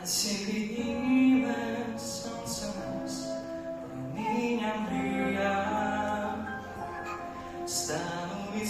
Her sevdiğimi versen Benim rüyam. Стану и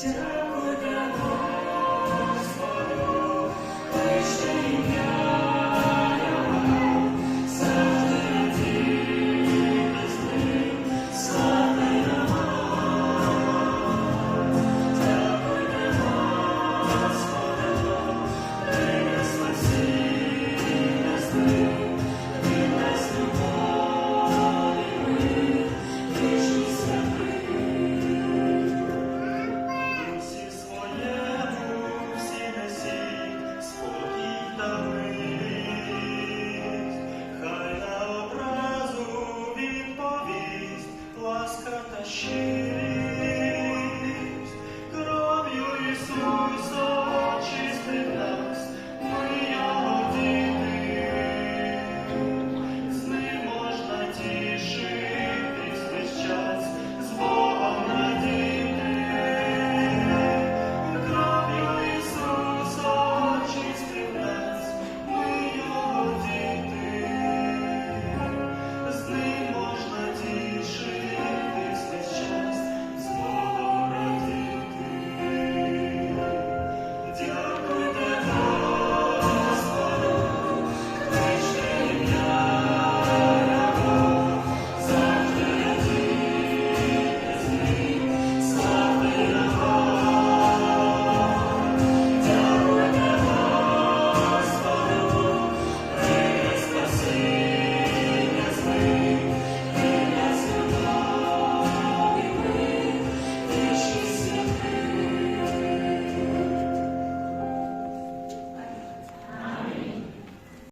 Yeah. ласка тащи.